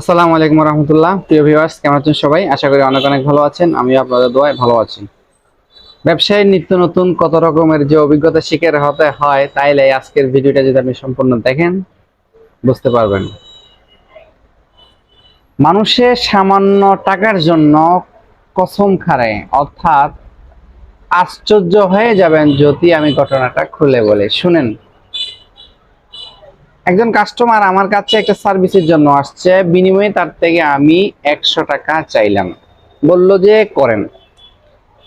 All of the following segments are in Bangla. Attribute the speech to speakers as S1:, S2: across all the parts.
S1: আসসালামু আলাইকুম রহমতুল্লাহ প্রিয় ভিউয়ার্স কেমন আছেন সবাই? আশা করি অনেক অনেক ভালো আছেন। আমি আপনাদের দোয়ায় ভালো আছি। ব্যবসায় নিত্য নতুন কত রকমের যে অভিজ্ঞতা শিকার হতে হয়, তাইলে আজকের ভিডিওটা যদি আপনি সম্পূর্ণ দেখেন, বুঝতে পারবেন। মানুষের সামান্য টাকার জন্য কসম খারে অর্থাৎ আশ্চর্য হয়ে যাবেন যদি আমি ঘটনাটা খুলে বলি। শুনেন একজন কাস্টমার আমার কাছে একটা সার্ভিসের জন্য আসছে, বিনিময়ে তার থেকে আমি একশো টাকা চাইলাম। বলল যে, করেন।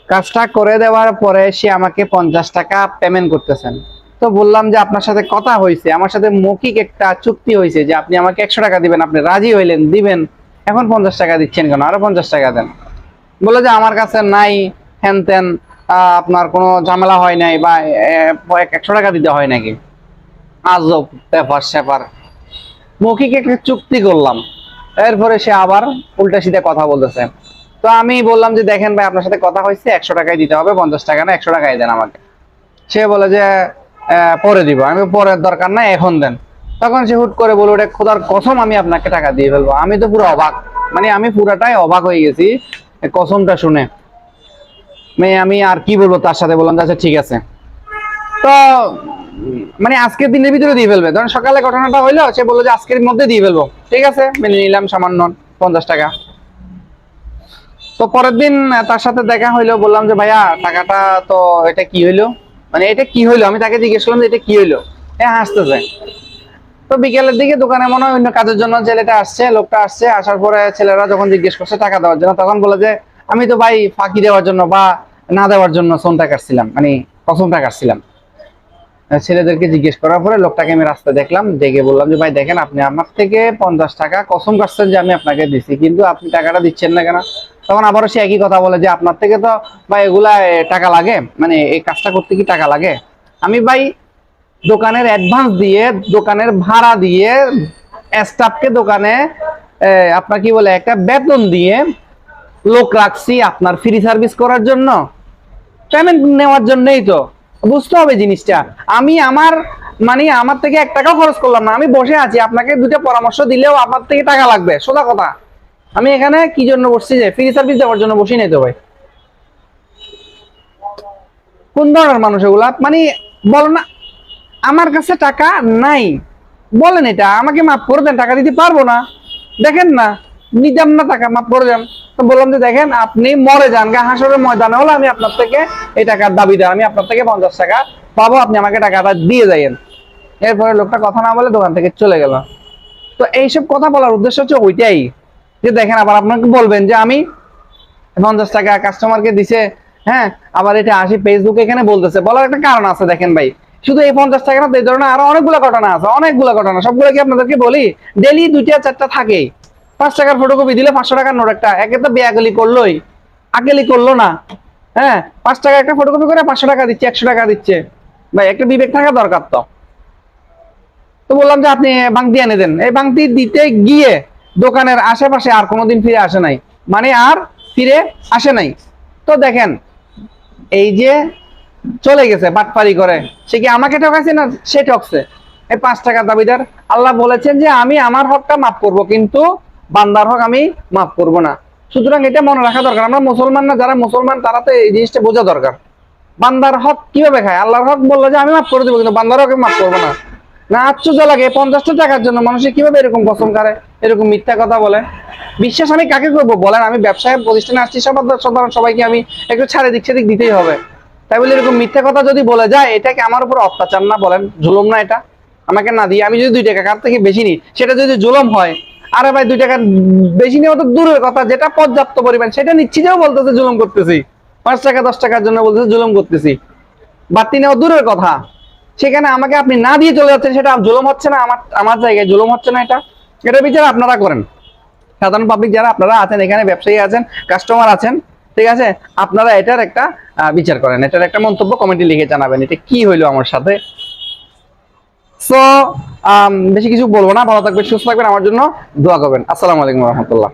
S1: কাজটা করে দেওয়ার পরে সে আমাকে পঞ্চাশ টাকা পেমেন্ট করতেছেন। তো বললাম যে, আপনার সাথে কথা হয়েছে আমার সাথে মৌখিক একটা চুক্তি হয়েছে যে, আপনি আমাকে একশো টাকা দিবেন, আপনি রাজি হইলেন, দিবেন। এখন পঞ্চাশ টাকা দিচ্ছেন কেন? আরও পঞ্চাশ টাকা দেন। বলল যে, আমার কাছে নাই হ্যান ত্যান আপনার কোনো ঝামেলা হয় নাই বা একশো টাকা দিতে হয় নাকি? আজব ব্যাপার স্যাপার। মৌখিক একটা চুক্তি করলাম। এরপরে সে আবার উল্টা সিধা কথা বলতেছে। তো আমি বললাম যে, দেখেন ভাই, আপনার সাথে কথা হয়েছে, একশো টাকায় দিতে হবে, পঞ্চাশ টাকা না, একশো টাকায় দেন আমাকে। সে বলে যে পরে দিব। আমি পরের দরকার নাই, এখন দেন। তখন সে হুট করে বলে, ওটা খোদার কসম, আমি আপনাকে টাকা দিয়ে ফেলব। আমি তো পুরো অবাক। মানে আমি পুরাটাই অবাক হয়ে গেছি কসমটা শুনে। মানে আমি আর কি বলব তার সাথে? বললাম আচ্ছা ঠিক আছে। তো মানে আজকের দিনের ভিতরে দিয়ে ফেলবে। ধরেন সকালে ঘটনাটা হইল, সে বলল যে আজকের মধ্যে দিয়ে ফেলব। ঠিক আছে? মেনে নিলাম, সামান্য পঞ্চাশ টাকা। তো পরের দিন তার সাথে দেখা হইল, বললাম যে, ভাইয়া, টাকাটা তো এটা কি হইল? মানে এটা কি হইল? আমি তাকে জিজ্ঞেস করলাম যে, এটা কি হইল? হ্যাঁ হাসতেছে। তো বিকেলের দিকে দোকানে মনে হয় অন্য কাজের জন্য ছেলেটা আসছে, লোকটা আসছে, আসার পরে ছেলেরা যখন জিজ্ঞেস করছে টাকা দেওয়ার জন্য, তখন বলে যে, আমি তো ভাই ফাঁকি দেওয়ার জন্য বা না দেওয়ার জন্য সোনটা কাটছিলাম মানে কসমটা কাটছিলাম। ছেলেদেরকে জিজ্ঞেস করার পরে লোকটাকে আমি রাস্তায় দেখলাম, দেখে বললাম যে, ভাই, দেখেন, আপনি আমার থেকে পঞ্চাশ টাকা কসম কাটছেন যে, আমি আপনাকে দিছি, কিন্তু আপনি টাকাটা দিচ্ছেন না কেন? তখন আবারও সে একই কথা বলে যে, আপনার থেকে তো, ভাই, এগুলা টাকা লাগে মানে এই কাজটা করতে কি টাকা লাগে? আমি, ভাই, দোকানের অ্যাডভান্স দিয়ে, দোকানের ভাড়া দিয়ে স্টাফকে দোকানে আপনার কি বলে, একটা বেতন দিয়ে লোক রাখছি আপনার ফ্রি সার্ভিস করার জন্য। পেমেন্ট নেওয়ার জন্যই তো। বুঝতে হবে জিনিসটা। আমি আমার মানে আমার থেকে এক টাকাও খরচ করলাম না। আমি বসে আছি, আপনাকে দুটো পরামর্শ দিলেও আপনার থেকে টাকা লাগবে, সোজা কথা। আমি এখানে কি জন্য বসছি যে ফ্রি সার্ভিস দেওয়ার জন্য বসি নাই তো ভাই? কোন ধরনের মানুষ এগুলা? মানে বলো না, আমার কাছে টাকা নাই। বলেন এটা, আমাকে মাফ করে দেন, টাকা দিতে পারব না। দেখেন না। নিতাম না টাকা মাফ করে দেন। তো বললাম যে, দেখেন, আপনি মরে যান। গা হাসরের ময়দানে হলে আমি আপনার থেকে এই টাকার দাবিদার আমি আপনার থেকে পঞ্চাশ টাকা পাবো। আপনি আমাকে টাকাটা দিয়ে যাইয়েন। এরপরে লোকটা কথা না বলে দোকান থেকে চলে গেল। তো এইসব কথা বলার উদ্দেশ্য হচ্ছে ওইটাই। যে, দেখেন, আবার আপনাকে বলবেন যে, আমি পঞ্চাশ টাকা কাস্টমারকে দিছে হ্যাঁ আবার এটা আসি ফেসবুকে এখানে বলতেছে। বলার একটা কারণ আছে, দেখেন ভাই। শুধু এই পঞ্চাশ টাকা না এই ধরনের আরও অনেকগুলো ঘটনা আছে। অনেকগুলো ঘটনা, সবগুলো কি আপনাদেরকে বলি? ডেলি দুইটা, চারটা থাকেই পাঁচ টাকার ফটোকপি দিলে পাঁচশো টাকার নোট একটা। একে তো বেয়াগলি করলোই। আগেলি করল না। হ্যাঁ পাঁচ টাকা একটা ফটোকপি করে পাঁচশো টাকা দিচ্ছে, একশো টাকা দিচ্ছে। ভাই, একটা বিবেক থাকা দরকার তো। তো বললাম যে আপনি ভাঙতি এনে দেন। এই ভাঙতি দিতে গিয়ে দোকানের আশেপাশে আর কোনোদিন ফিরে আসে নাই। মানে আর ফিরে আসে নাই। তো দেখেন, এই যে চলে গেছে বাটপারি করে। সে কি আমাকে ঠকাইছে না সে ঠকছে? এই পাঁচ টাকা দাবিদার। আল্লাহ বলেছেন যে আমি আমার হকটা মাফ করব, কিন্তু বান্দার হক আমি মাফ করব না। সুতরাং এটা মনে রাখা দরকার। আমরা মুসলমান না, যারা মুসলমান, তারা তো এই জিনিসটা বোঝা দরকার। বান্দার হক কীভাবে খায়? আল্লাহর হক বলল যে, আমি মাফ করে দেবো, কিন্তু বান্দার হক আমি মাফ করব না। না, আশ্চর্য লাগে, পঞ্চাশটা টাকার জন্য মানুষে কীভাবে এরকম কসম করে, এরকম মিথ্যা কথা বলে? বিশ্বাস আমি কাকে করব? বলেন, আমি ব্যবসায় প্রতিষ্ঠানে আসছি, সবার সাধারণ সবাইকে আমি একটু ছাড়ে দিক সেদিক দিতেই হবে। তাই বলে এরকম মিথ্যা কথা যদি বলে যায়, এটাকে আমার উপর অত্যাচার না বলেন, জুলুম না এটা। আমাকে না দিয়ে আমি যদি দুই টাকা কার থেকে বেশি নিই, সেটা যদি জুলুম হয় আরে ভাই, দুই টাকা বেশি নেওয়া তো দূরের কথা, যেটা পর্যাপ্ত পরিমাণ, সেটা নিচ্ছি যেও বলতেছে জুলুম করতেছি। পাঁচ টাকা, দশ টাকার জন্য বলতেছে জুলুম করতেছি। বাড়তি নেওয়া দূরের কথা। সেখানে আমাকে আপনি না দিয়ে চলে যাচ্ছেন, সেটা জুলুম হচ্ছে না, আমার আমার জায়গায় জুলুম হচ্ছে না এটা। এটা বিচার আপনারা করেন। সাধারণ পাবলিক যারা আপনারা আছেন, এখানে ব্যবসায়ী আছেন কাস্টমার আছেন, ঠিক আছে? আপনারা এটার একটা বিচার করেন। এটার একটা মন্তব্য কমেন্টে লিখে জানাবেন, এটা কি হইল আমার সাথে? সো বেশি কিছু বলব না, ভালো থাকবেন, সুস্থ থাকবেন, আমার জন্য দোয়া করবেন। আসসালামু আলাইকুম রহমতুল্লাহ।